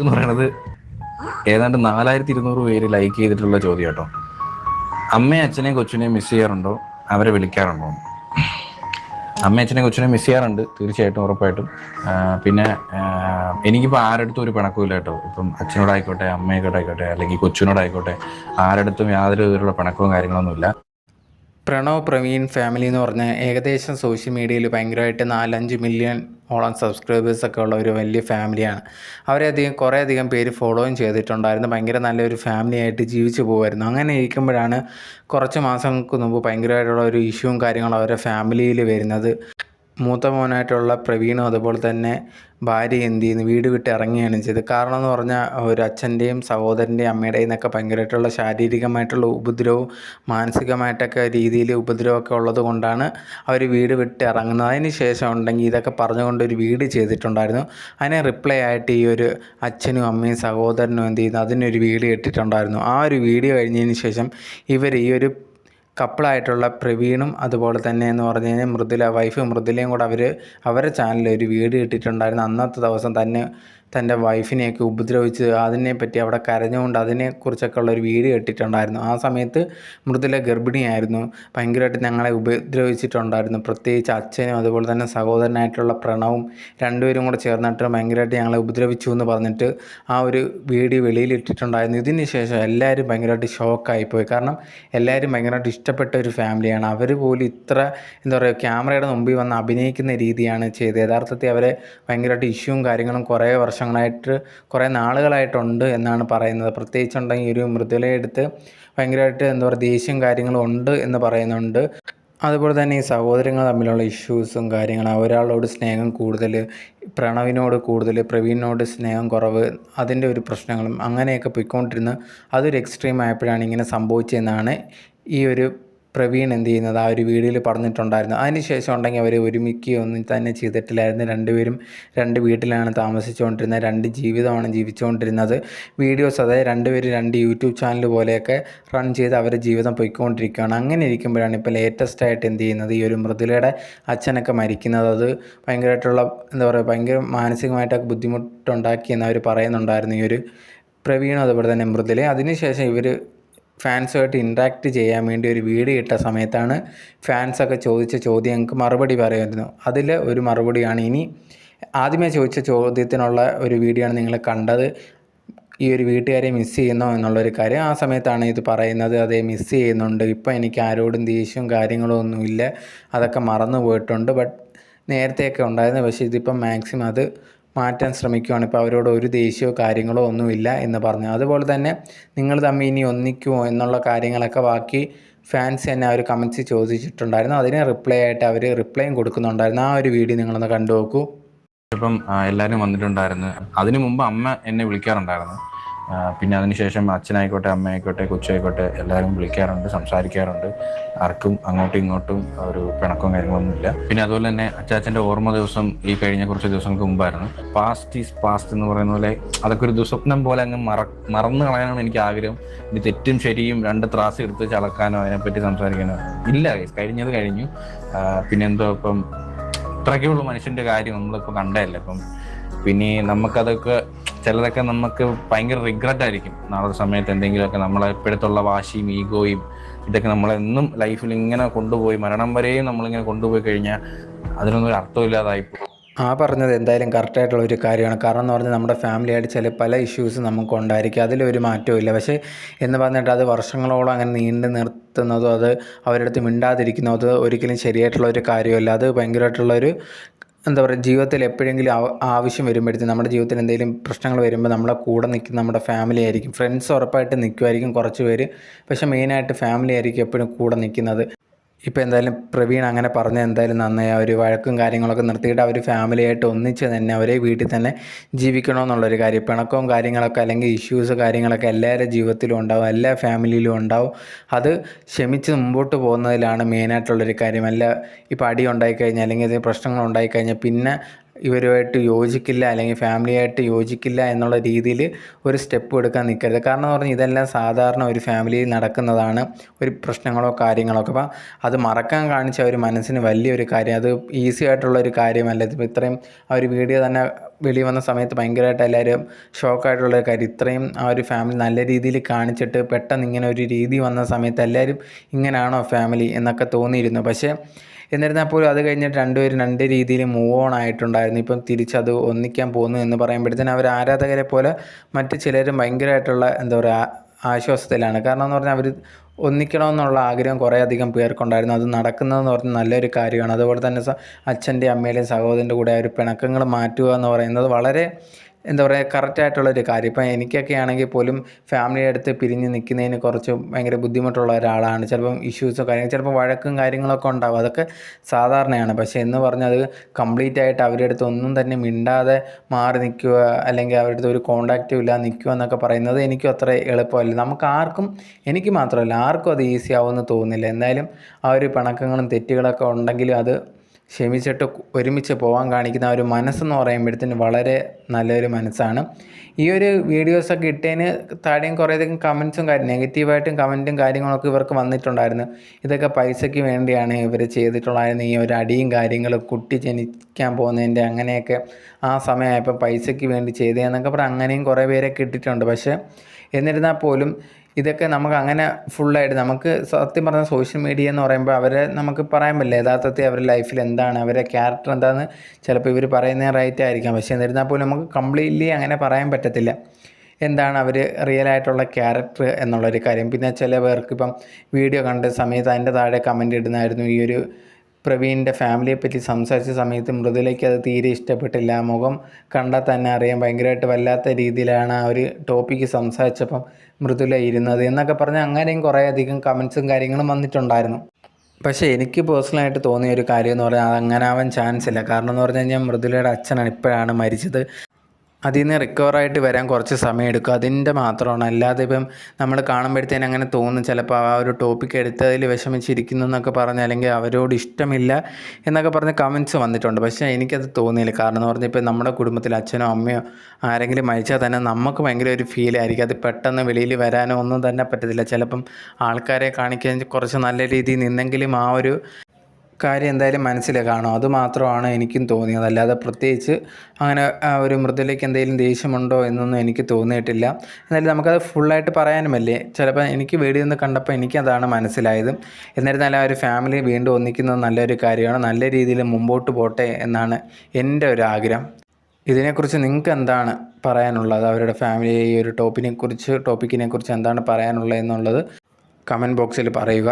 എന്ന് പറയുന്നത് ഏതാണ്ട് നാലായിരത്തി ഇരുന്നൂറ് പേര് ലൈക്ക് ചെയ്തിട്ടുള്ള ചോദ്യം കേട്ടോ. അമ്മയും അച്ഛനെയും കൊച്ചിനെയും മിസ് ചെയ്യാറുണ്ടോ? അവരെ വിളിക്കാറുണ്ടോ? അമ്മയും അച്ഛനെയും കൊച്ചിനെയും മിസ് ചെയ്യാറുണ്ട് തീർച്ചയായിട്ടും ഉറപ്പായിട്ടും. പിന്നെ എനിക്കിപ്പോൾ ആരടുത്തും ഒരു പിണക്കമില്ല കേട്ടോ. ഇപ്പം അച്ഛനോടായിക്കോട്ടെ അമ്മയോടായിക്കോട്ടെ അല്ലെങ്കിൽ കൊച്ചിനോടായിക്കോട്ടെ ആരടുത്തും യാതൊരു വിധത്തിലുള്ള പിണക്കവും കാര്യങ്ങളൊന്നുമില്ല. പ്രണവ് പ്രവീൺ ഫാമിലി എന്ന് പറഞ്ഞ ഏകദേശം സോഷ്യൽ മീഡിയയിൽ ഭയങ്കരമായിട്ട് നാലഞ്ച് മില്യൺ ഓളം സബ്സ്ക്രൈബേഴ്സ് ഒക്കെ ഉള്ള ഒരു വലിയ ഫാമിലിയാണ് അവരെ അധികം കുറേ അധികം പേര് ഫോളോയും ചെയ്തിട്ടുണ്ടായിരുന്നു. ഭയങ്കര നല്ലൊരു ഫാമിലിയായിട്ട് ജീവിച്ചു പോകുമായിരുന്നു അങ്ങനെ ഇരിക്കുമ്പോഴാണ് കുറച്ച് മാസങ്ങൾക്ക് മുമ്പ് ഭയങ്കരമായിട്ടുള്ള ഒരു ഇഷ്യൂവും കാര്യങ്ങളും അവരുടെ ഫാമിലിയിൽ വരുന്നത്. മൂത്ത മോനായിട്ടുള്ള പ്രവീണും അതുപോലെ തന്നെ ഭാര്യ എന്ത് ചെയ്യുന്നു? വീട് വിട്ട് ഇറങ്ങുകയാണ് ചെയ്തത്. കാരണം എന്ന് പറഞ്ഞാൽ ഒരു അച്ഛന്റെയും സഹോദരന്റെയും അമ്മയുടെയും നിന്നൊക്കെ ഭയങ്കരമായിട്ടുള്ള ശാരീരികമായിട്ടുള്ള ഉപദ്രവവും മാനസികമായിട്ടൊക്കെ രീതിയിൽ ഉപദ്രവമൊക്കെ ഉള്ളത് കൊണ്ടാണ് അവർ വീട് വിട്ട് ഇറങ്ങുന്നത്. അതിന് ശേഷം ഉണ്ടെങ്കിൽ ഇതൊക്കെ പറഞ്ഞുകൊണ്ട് ഒരു വീട് ചെയ്തിട്ടുണ്ടായിരുന്നു. അതിനെ റിപ്ലൈ ആയിട്ട് ഈ ഒരു അച്ഛനും അമ്മയും സഹോദരനും എന്ത് ചെയ്യുന്നു? അതിനൊരു വീഡിയോ ഇട്ടിട്ടുണ്ടായിരുന്നു ആ ഒരു വീഡിയോ കഴിഞ്ഞതിന് ശേഷം ഇവർ ഈ ഒരു കപ്പിളായിട്ടുള്ള പ്രവീണും അതുപോലെ തന്നെ എന്ന് പറഞ്ഞു കഴിഞ്ഞാൽ മൃദുല വൈഫ് മൃദുലയും കൂടെ അവർ അവരുടെ ചാനലിൽ ഒരു വീഡിയോ ഇട്ടിട്ടുണ്ടായിരുന്നു. അന്നത്തെ ദിവസം തന്നെ തന്റെ വൈഫിനെയൊക്കെ ഉപദ്രവിച്ച് അതിനെപ്പറ്റി അവിടെ കരഞ്ഞുകൊണ്ട് അതിനെക്കുറിച്ചൊക്കെ ഉള്ളൊരു വീഡിയോ ഇട്ടിട്ടുണ്ടായിരുന്നു. ആ സമയത്ത് മൃദുല ഗർഭിണിയായിരുന്നു. ഭയങ്കരമായിട്ട് ഞങ്ങളെ ഉപദ്രവിച്ചിട്ടുണ്ടായിരുന്നു. പ്രത്യേകിച്ച് അച്ഛനും അതുപോലെ തന്നെ സഹോദരനായിട്ടുള്ള പ്രണവും രണ്ടുപേരും കൂടെ ചേർന്നിട്ട് ഭയങ്കരമായിട്ട് ഞങ്ങളെ ഉപദ്രവിച്ചു എന്ന് പറഞ്ഞിട്ട് ആ ഒരു വീഡിയോ വെളിയിൽ ഇട്ടിട്ടുണ്ടായിരുന്നു. ഇതിന് ശേഷം എല്ലാവരും ഭയങ്കരമായിട്ട് ഷോക്കായിപ്പോയി കാരണം എല്ലാവരും ഭയങ്കരമായിട്ട് ഇഷ്ടപ്പെട്ട ഒരു ഫാമിലിയാണ്. അവർ പോലും ഇത്ര എന്താ പറയുക ക്യാമറയുടെ മുമ്പിൽ വന്ന് അഭിനയിക്കുന്ന രീതിയാണ് ചെയ്തത്. യഥാർത്ഥത്തിൽ അവരെ ഭയങ്കരമായിട്ട് ഇഷ്യൂവും കാര്യങ്ങളും കുറേ വർഷങ്ങളായിട്ട് കുറേ നാളുകളായിട്ടുണ്ട് എന്നാണ് പറയുന്നത്. പ്രത്യേകിച്ചുണ്ടെങ്കിൽ ഒരു മൃദുലയെടുത്ത് ഭയങ്കരമായിട്ട് എന്താ പറയുക ദേഷ്യം കാര്യങ്ങളും ഉണ്ട് എന്ന് പറയുന്നുണ്ട്. അതുപോലെ തന്നെ ഈ സഹോദരങ്ങൾ തമ്മിലുള്ള ഇഷ്യൂസും കാര്യങ്ങളും ഒരാളോട് സ്നേഹം കൂടുതൽ പ്രണവിനോട് കൂടുതൽ പ്രവീണിനോട് സ്നേഹം കുറവ് അതിന്റെ ഒരു പ്രശ്നങ്ങളും അങ്ങനെയൊക്കെ പോയിക്കൊണ്ടിരുന്ന് അതൊരു എക്സ്ട്രീം ആയപ്പോഴാണ് ഇങ്ങനെ സംഭവിച്ചതെന്നാണ് ഈ ഒരു പ്രവീൺ എന്ത് ചെയ്യുന്നത്? ആ ഒരു വീഡിയോയിൽ പറഞ്ഞിട്ടുണ്ടായിരുന്നു. അതിനുശേഷം ഉണ്ടെങ്കിൽ അവർ ഒരുമിക്കുകയൊന്നും തന്നെ ചെയ്തിട്ടില്ലായിരുന്നു. രണ്ടുപേരും രണ്ട് വീട്ടിലാണ് താമസിച്ചുകൊണ്ടിരുന്നത്. രണ്ട് ജീവിതമാണ് ജീവിച്ചുകൊണ്ടിരുന്നത്. വീഡിയോസ് അതായത് രണ്ടുപേരും രണ്ട് യൂട്യൂബ് ചാനൽ പോലെയൊക്കെ റൺ ചെയ്ത് അവരുടെ ജീവിതം പൊയ്ക്കൊണ്ടിരിക്കുകയാണ്. അങ്ങനെ ഇരിക്കുമ്പോഴാണ് ഇപ്പോൾ ലേറ്റസ്റ്റ് ആയിട്ട് എന്ത് ചെയ്യുന്നത്? ഈ ഒരു മൃദുലയുടെ അച്ഛനൊക്കെ മരിക്കുന്നത്. അത് ഭയങ്കരമായിട്ടുള്ള എന്താ പറയുക ഭയങ്കര മാനസികമായിട്ടൊക്കെ ബുദ്ധിമുട്ടുണ്ടാക്കിയെന്ന് അവർ പറയുന്നുണ്ടായിരുന്നു ഈ ഒരു പ്രവീണും അതുപോലെ തന്നെ മൃദുലെ അതിനുശേഷം ഇവർ ഫാൻസുമായിട്ട് ഇൻട്രാക്ട് ചെയ്യാൻ വേണ്ടി ഒരു വീഡിയോ ഇട്ട സമയത്താണ് ഫാൻസൊക്കെ ചോദിച്ച ചോദ്യങ്ങൾക്ക് മറുപടി പറയുമായിരുന്നു അതിൽ ഒരു മറുപടിയാണ്. ഇനി ആദ്യമേ ചോദിച്ച ചോദ്യത്തിനുള്ള ഒരു വീഡിയോ ആണ് നിങ്ങൾ കണ്ടത്. ഈ ഒരു വീട്ടുകാരെ മിസ് ചെയ്യുന്നോ എന്നുള്ളൊരു കാര്യം. ആ സമയത്താണ് ഇത് പറയുന്നത്. അതേ മിസ് ചെയ്യുന്നുണ്ട്. ഇപ്പം എനിക്ക് ആരോടും ദേഷ്യവും കാര്യങ്ങളും ഒന്നുമില്ല അതൊക്കെ മറന്നു പോയിട്ടുണ്ട് ബട്ട് നേരത്തെയൊക്കെ ഉണ്ടായിരുന്നു. പക്ഷേ ഇതിപ്പം മാക്സിമം അത് മാറ്റാൻ ശ്രമിക്കുകയാണ് ഇപ്പോൾ അവരോട് ഒരു ദേഷ്യമോ കാര്യങ്ങളോ ഒന്നുമില്ല എന്ന് പറഞ്ഞു. അതുപോലെ തന്നെ നിങ്ങൾ തമ്മിൽ ഇനി ഒന്നിക്കുമോ എന്നുള്ള കാര്യങ്ങളൊക്കെ ബാക്കി ഫാൻസ് തന്നെ അവർ കമൻസ് ചോദിച്ചിട്ടുണ്ടായിരുന്നു. അതിന് റിപ്ലൈ ആയിട്ട് അവർ റിപ്ലൈയും കൊടുക്കുന്നുണ്ടായിരുന്നു. ആ ഒരു വീഡിയോ നിങ്ങളൊന്ന് കണ്ടു നോക്കൂ ഇപ്പം എല്ലാവരും വന്നിട്ടുണ്ടായിരുന്നു. അതിനു മുമ്പ് അമ്മ എന്നെ വിളിക്കാറുണ്ടായിരുന്നു. പിന്നെ അതിനുശേഷം അച്ഛനായിക്കോട്ടെ അമ്മയായിക്കോട്ടെ കൊച്ചായിക്കോട്ടെ എല്ലാവരും വിളിക്കാറുണ്ട് സംസാരിക്കാറുണ്ട്. ആർക്കും അങ്ങോട്ടും ഇങ്ങോട്ടും ഒരു പിണക്കവും കാര്യങ്ങളൊന്നും ഇല്ല. പിന്നെ അതുപോലെ തന്നെ അച്ചാച്ചന്റെ ഓർമ്മ ദിവസം ഈ കഴിഞ്ഞ കുറച്ച് ദിവസങ്ങൾക്ക് മുമ്പായിരുന്നു. പാസ്റ്റ് ഈസ് പാസ്റ്റ് എന്ന് പറയുന്ന പോലെ അതൊക്കെ ഒരു ദുസ്വപ്നം പോലെ അങ്ങ് മറ മറന്നു കളയാനാണ് എനിക്ക് ആഗ്രഹം. ഇനി തെറ്റും ശരിയും രണ്ട് ത്രാസ് എടുത്ത് ചളക്കാനോ അതിനെപ്പറ്റി സംസാരിക്കാനോ ഇല്ല. കഴിഞ്ഞത് കഴിഞ്ഞു. പിന്നെ പിന്നെന്തോ ഇപ്പം ഇത്രയ്ക്കുള്ള മനുഷ്യന്റെ കാര്യം നമ്മളിപ്പോൾ കണ്ടതല്ലേ. അപ്പം പിന്നെ നമുക്കതൊക്കെ ചിലതൊക്കെ നമുക്ക് ഭയങ്കര റിഗ്രറ്റ് ആയിരിക്കും. നാളെ സമയത്ത് എന്തെങ്കിലുമൊക്കെ നമ്മളെ ഇപ്പോഴത്തുള്ള വാശിയും ഈഗോയും ഇതൊക്കെ നമ്മളെന്നും ലൈഫിൽ ഇങ്ങനെ കൊണ്ടുപോയി മരണം വരെയും നമ്മളിങ്ങനെ കൊണ്ടുപോയി കഴിഞ്ഞാൽ അതിനൊന്നും ഒരു അർത്ഥമില്ലാതായി പോകും. ആ പറഞ്ഞത് എന്തായാലും കറക്റ്റായിട്ടുള്ള ഒരു കാര്യമാണ്. കാരണം എന്ന് പറഞ്ഞാൽ നമ്മുടെ ഫാമിലിയായിട്ട് ചില പല ഇഷ്യൂസ് നമുക്ക് ഉണ്ടായിരിക്കും. അതിലൊരു മാറ്റവും പക്ഷേ എന്ന് പറഞ്ഞിട്ട് അത് വർഷങ്ങളോളം അങ്ങനെ നീണ്ടു നിർത്തുന്നതോ അത് അവരുടെ അടുത്ത് മിണ്ടാതിരിക്കുന്നതോ അത് ഒരിക്കലും ശരിയായിട്ടുള്ള ഒരു കാര്യമല്ല. അത് ഭയങ്കരമായിട്ടുള്ളൊരു എന്താ പറയുക ജീവിതത്തിൽ എപ്പോഴെങ്കിലും ആവശ്യം വരുമ്പോഴത്തേക്കും നമ്മുടെ ജീവിതത്തിൽ എന്തെങ്കിലും പ്രശ്നങ്ങൾ വരുമ്പോൾ നമ്മളെ കൂടെ നിൽക്കുന്ന നമ്മുടെ ഫാമിലി ആയിരിക്കും. ഫ്രണ്ട്സ് ഉറപ്പായിട്ട് നിൽക്കുമായിരിക്കും കുറച്ച് പേര്. പക്ഷേ മെയിനായിട്ട് ഫാമിലി ആയിരിക്കും എപ്പോഴും കൂടെ നിൽക്കുന്നത്. ഇപ്പോൾ എന്തായാലും പ്രവീൺ അങ്ങനെ പറഞ്ഞ എന്തായാലും നന്നായി. ഒരു വഴക്കും കാര്യങ്ങളൊക്കെ നിർത്തിയിട്ട് അവർ ഫാമിലിയായിട്ട് ഒന്നിച്ച് തന്നെ ഒരേ വീട്ടിൽ തന്നെ ജീവിക്കണമെന്നുള്ളൊരു കാര്യം. പിണക്കവും കാര്യങ്ങളൊക്കെ അല്ലെങ്കിൽ ഇഷ്യൂസ് കാര്യങ്ങളൊക്കെ എല്ലാവരുടെ ജീവിതത്തിലും ഉണ്ടാവും എല്ലാ ഫാമിലിയിലും ഉണ്ടാവും. അത് ക്ഷമിച്ച് മുമ്പോട്ട് പോകുന്നതിലാണ് മെയിനായിട്ടുള്ളൊരു കാര്യം. അല്ല ഇപ്പോൾ അടി ഉണ്ടായിക്കഴിഞ്ഞാൽ അല്ലെങ്കിൽ പ്രശ്നങ്ങൾ ഉണ്ടായിക്കഴിഞ്ഞാൽ പിന്നെ ഇവരുമായിട്ട് യോജിക്കില്ല അല്ലെങ്കിൽ ഫാമിലിയായിട്ട് യോജിക്കില്ല എന്നുള്ള രീതിയിൽ ഒരു സ്റ്റെപ്പ് എടുക്കാൻ നിൽക്കരുത്. കാരണം എന്ന് പറഞ്ഞാൽ ഇതെല്ലാം സാധാരണ ഒരു ഫാമിലിയിൽ നടക്കുന്നതാണ് ഒരു പ്രശ്നങ്ങളോ കാര്യങ്ങളോ ഒക്കെ. അപ്പം അത് മറക്കാൻ കാണിച്ച ഒരു മനസ്സിന് വലിയൊരു കാര്യം അത് ഈസി ആയിട്ടുള്ള ഒരു കാര്യമല്ല. ഇപ്പം ഇത്രയും ആ ഒരു വീഡിയോ തന്നെ വെളി വന്ന സമയത്ത് ഭയങ്കരമായിട്ട് എല്ലാവരും ഷോക്കായിട്ടുള്ള ഒരു കാര്യം. ഇത്രയും ആ ഒരു ഫാമിലി നല്ല രീതിയിൽ കാണിച്ചിട്ട് പെട്ടെന്ന് ഇങ്ങനെ ഒരു രീതി വന്ന സമയത്ത് എല്ലാവരും ഇങ്ങനെയാണോ ഫാമിലി എന്നൊക്കെ തോന്നിയിരുന്നു. പക്ഷേ എന്നിരുന്നാൽ പോലും അത് കഴിഞ്ഞിട്ട് രണ്ടുപേരും രണ്ട് രീതിയിൽ മൂവ് ഓൺ ആയിട്ടുണ്ടായിരുന്നു. ഇപ്പം തിരിച്ചത് ഒന്നിക്കാൻ പോകുന്നു എന്ന് പറയുമ്പോഴത്തേനും അവർ ആരാധകരെ പോലെ മറ്റ് ചിലരും ഭയങ്കരമായിട്ടുള്ള എന്താ പറയുക ആശ്വാസത്തിലാണ്. കാരണം എന്ന് പറഞ്ഞാൽ അവർ ഒന്നിക്കണമെന്നുള്ള ആഗ്രഹം കുറേ അധികം പേർക്കുണ്ടായിരുന്നു. അത് നടക്കുന്നതെന്ന് പറഞ്ഞാൽ നല്ലൊരു കാര്യമാണ്. അതുപോലെ തന്നെ അച്ഛന്റെയും അമ്മയുടെയും സഹോദരന്റെ കൂടെ ആ ഒരു പിണക്കങ്ങൾ മാറ്റുക എന്ന് പറയുന്നത് വളരെ എന്താ പറയുക കറക്റ്റായിട്ടുള്ളൊരു കാര്യം. ഇപ്പം എനിക്കൊക്കെ ആണെങ്കിൽ പോലും ഫാമിലി അടുത്ത് പിരിഞ്ഞ് നിൽക്കുന്നതിന് കുറച്ച് ഭയങ്കര ബുദ്ധിമുട്ടുള്ള ഒരാളാണ്. ചിലപ്പം ഇഷ്യൂസോ കാര്യങ്ങൾ ചിലപ്പോൾ വഴക്കും കാര്യങ്ങളൊക്കെ ഉണ്ടാവും. അതൊക്കെ സാധാരണയാണ്. പക്ഷേ എന്ന് പറഞ്ഞാൽ അത് കംപ്ലീറ്റ് ആയിട്ട് അവരുടെ അടുത്ത് ഒന്നും തന്നെ മിണ്ടാതെ മാറി നിൽക്കുക അല്ലെങ്കിൽ അവരുടെ അടുത്ത് ഒരു കോണ്ടാക്റ്റും ഇല്ല നിൽക്കുക എന്നൊക്കെ പറയുന്നത് എനിക്കും അത്ര എളുപ്പമല്ല. നമുക്ക് ആർക്കും എനിക്ക് മാത്രമല്ല ആർക്കും അത് ഈസി ആവുമെന്ന് തോന്നുന്നില്ല. എന്തായാലും ആ ഒരു പിണക്കങ്ങളും തെറ്റുകളൊക്കെ ഉണ്ടെങ്കിലും അത് ക്ഷമിച്ചിട്ട് ഒരുമിച്ച് പോകാൻ കാണിക്കുന്ന ഒരു മനസ്സെന്ന് പറയുമ്പോഴത്തേന് വളരെ നല്ലൊരു മനസ്സാണ്. ഈ ഒരു വീഡിയോസൊക്കെ ഇട്ടതിന് താഴെയും കുറേയധികം കമൻസും കാര്യം നെഗറ്റീവായിട്ടും കമന്റും കാര്യങ്ങളൊക്കെ ഇവർക്ക് വന്നിട്ടുണ്ടായിരുന്നു. ഇതൊക്കെ പൈസയ്ക്ക് വേണ്ടിയാണ് ഇവർ ചെയ്തിട്ടുള്ളതായിരുന്നു. ഈ ഒരു അടിയും കാര്യങ്ങളും കുട്ടി ജനിക്കാൻ പോകുന്നതിന്റെ അങ്ങനെയൊക്കെ ആ സമയമായപ്പോൾ പൈസയ്ക്ക് വേണ്ടി ചെയ്തതെന്നൊക്കെ പറഞ്ഞ് അങ്ങനെയും കുറേ പേരൊക്കെ ഇട്ടിട്ടുണ്ട്. പക്ഷേ എന്നിരുന്നാൽ പോലും ഇതൊക്കെ നമുക്ക് അങ്ങനെ ഫുള്ളായിട്ട് നമുക്ക് സത്യം പറഞ്ഞാൽ സോഷ്യൽ മീഡിയ എന്ന് പറയുമ്പോൾ അവരെ നമുക്ക് പറയാൻ പറ്റില്ല. യഥാർത്ഥത്തിൽ അവരുടെ ലൈഫിൽ എന്താണ്? അവരെ ക്യാരക്ടർ എന്താണെന്ന് ചിലപ്പോൾ ഇവർ പറയുന്ന റൈറ്റ് ആയിരിക്കാം. പക്ഷേ എന്നിരുന്നാൽ പോലും നമുക്ക് കംപ്ലീറ്റ്ലി അങ്ങനെ പറയാൻ പറ്റത്തില്ല. എന്താണ് അവർ റിയൽ ആയിട്ടുള്ള ക്യാരക്ടർ എന്നുള്ളൊരു കാര്യം. പിന്നെ ചില പേർക്ക് ഇപ്പം വീഡിയോ കണ്ട സമയത്ത് അതിന്റെ താഴെ കമന്റ് ഇടുന്നതായിരുന്നു. ഈ ഒരു പ്രവീണിന്റെ ഫാമിലിയെ പറ്റി സംസാരിച്ച സമയത്ത് മൃദുലയ്ക്ക് അത് തീരെ ഇഷ്ടപ്പെട്ടില്ല. മുഖം കണ്ടാൽ തന്നെ അറിയാം. ഭയങ്കരമായിട്ട് വല്ലാത്ത രീതിയിലാണ് ആ ഒരു ടോപ്പിക്ക് സംസാരിച്ചപ്പം മൃദുല ഇരുന്നത് എന്നൊക്കെ പറഞ്ഞ് അങ്ങനെയും കുറേ അധികം കമൻസും കാര്യങ്ങളും വന്നിട്ടുണ്ടായിരുന്നു. പക്ഷേ എനിക്ക് പേഴ്സണലായിട്ട് തോന്നിയ ഒരു കാര്യം എന്ന് പറഞ്ഞാൽ അത് ആവാൻ ചാൻസ് ഇല്ല. കാരണം എന്ന് പറഞ്ഞു കഴിഞ്ഞാൽ മൃദുലയുടെ അച്ഛനാണ് ഇപ്പോഴാണ് മരിച്ചത്. അതിൽ നിന്ന് റിക്കവറായിട്ട് വരാൻ കുറച്ച് സമയം എടുക്കും. അതിന്റെ മാത്രമാണ്. അല്ലാതെ ഇപ്പം നമ്മൾ കാണുമ്പോഴത്തേന് അങ്ങനെ തോന്നും. ചിലപ്പോൾ ആ ഒരു ടോപ്പിക് എടുത്തതിൽ വിഷമിച്ചിരിക്കുന്നു എന്നൊക്കെ പറഞ്ഞ് അല്ലെങ്കിൽ അവരോട് ഇഷ്ടമില്ല എന്നൊക്കെ പറഞ്ഞ് കമൻസ് വന്നിട്ടുണ്ട്. പക്ഷേ എനിക്കത് തോന്നിയില്ല. കാരണം എന്ന് പറഞ്ഞാൽ ഇപ്പം നമ്മുടെ കുടുംബത്തിൽ അച്ഛനോ അമ്മയോ ആരെങ്കിലും മരിച്ചാൽ തന്നെ നമുക്ക് ഭയങ്കര ഒരു ഫീൽ ആയിരിക്കും. അത് പെട്ടെന്ന് വെളിയിൽ വരാനോ ഒന്നും തന്നെ പറ്റത്തില്ല. ചിലപ്പം ആൾക്കാരെ കാണിക്കാൻ കുറച്ച് നല്ല രീതിയിൽ നിന്നെങ്കിലും ആ ഒരു കാര്യം എന്തായാലും മനസ്സിൽ കാണും അതുമാത്രമാണ് എനിക്കും തോന്നിയത്. അല്ലാതെ പ്രത്യേകിച്ച് അങ്ങനെ ഒരു മൃദുലയ്ക്ക് എന്തെങ്കിലും ദേഷ്യമുണ്ടോ എന്നൊന്നും എനിക്ക് തോന്നിയിട്ടില്ല. എന്നാലും നമുക്കത് ഫുള്ളായിട്ട് പറയാനുമല്ലേ? ചിലപ്പോൾ എനിക്ക് വീഡിയോ നിന്ന് കണ്ടപ്പോൾ എനിക്കതാണ് മനസ്സിലായത്. എന്നിരുന്നാലും ആ ഒരു ഫാമിലി വീണ്ടും ഒന്നിക്കുന്നത് നല്ലൊരു കാര്യമാണ്. നല്ല രീതിയിൽ മുമ്പോട്ട് പോട്ടെ എന്നാണ് എന്റെ ഒരു ആഗ്രഹം. ഇതിനെക്കുറിച്ച് നിങ്ങൾക്ക് എന്താണ് പറയാനുള്ളത്? അവരുടെ ഫാമിലി ഈ ഒരു ടോപ്പിനെക്കുറിച്ച് ടോപ്പിക്കിനെക്കുറിച്ച് ടോപ്പിക്കിനെ കുറിച്ച് എന്താണ് പറയാനുള്ളത് എന്നുള്ളത് കമന്റ് ബോക്സിൽ പറയുക.